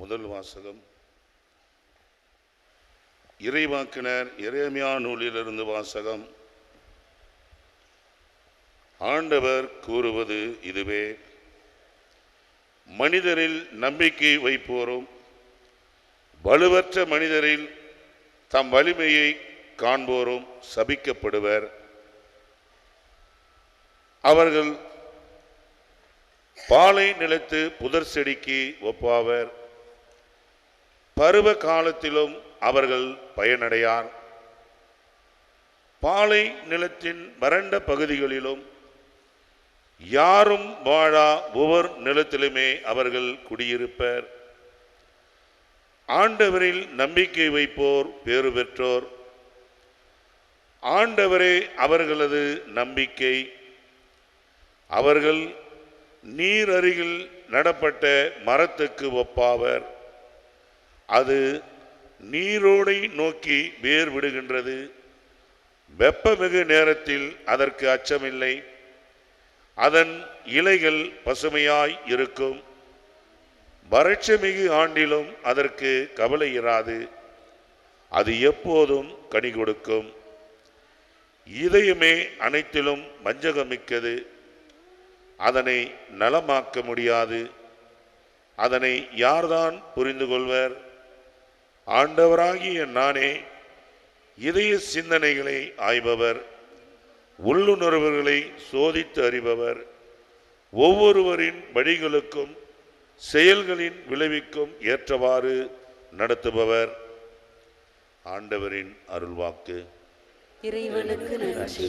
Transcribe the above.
முதல் வாசகம். இறைவாக்கினர் இறைமையா நூலிலிருந்து வாசகம். ஆண்டவர் கூறுவது இதுவே. மனிதரில் நம்பிக்கை வைப்போரும் வலுவற்ற மனிதரில் தம் வலிமையை காண்போரும் சபிக்கப்படுவர். அவர்கள் பாலை நிலத்து புதர் செடிக்கு ஒப்பாவர். பருவ காலத்திலும் அவர்கள் பயனடையார். பாலை நிலத்தின் வறண்ட பகுதிகளிலும் யாரும் வாழா ஒவ்வொரு நிலத்திலுமே அவர்கள் குடியிருப்பர். ஆண்டவரில் நம்பிக்கை வைப்போர் பேறு பெற்றோர். ஆண்டவரே அவர்களது நம்பிக்கை. அவர்கள் நீர் அருகில் நடப்பட்ட மரத்துக்கு ஒப்பாவர். அது நீரோடை நோக்கி வேர் விடுகின்றது வெப்பமிகு நேரத்தில் அதற்கு அச்சமில்லை. அதன் இலைகள் பசுமையாய் இருக்கும். வறட்சிமிகு ஆண்டிலும் அதற்கு கவலை இராது. அது எப்போதும் கனி கொடுக்கும். இதயமே அனைத்திலும் வஞ்சகமிக்கது அதனை நலமாக்க முடியாது. அதனை யார்தான் புரிந்து கொள்வர் ஆண்டவராகிய நானே இதய சிந்தனைகளை ஆய்பவர் உள்ளுணர்வுகளை சோதித்து அறிபவர் ஒவ்வொருவரின் வழிகளுக்கும் செயல்களின் விளைவிக்கும் ஏற்றவாறு நடத்துபவர். ஆண்டவரின் அருள்வாக்கு. இறைவனுக்கு நன்றி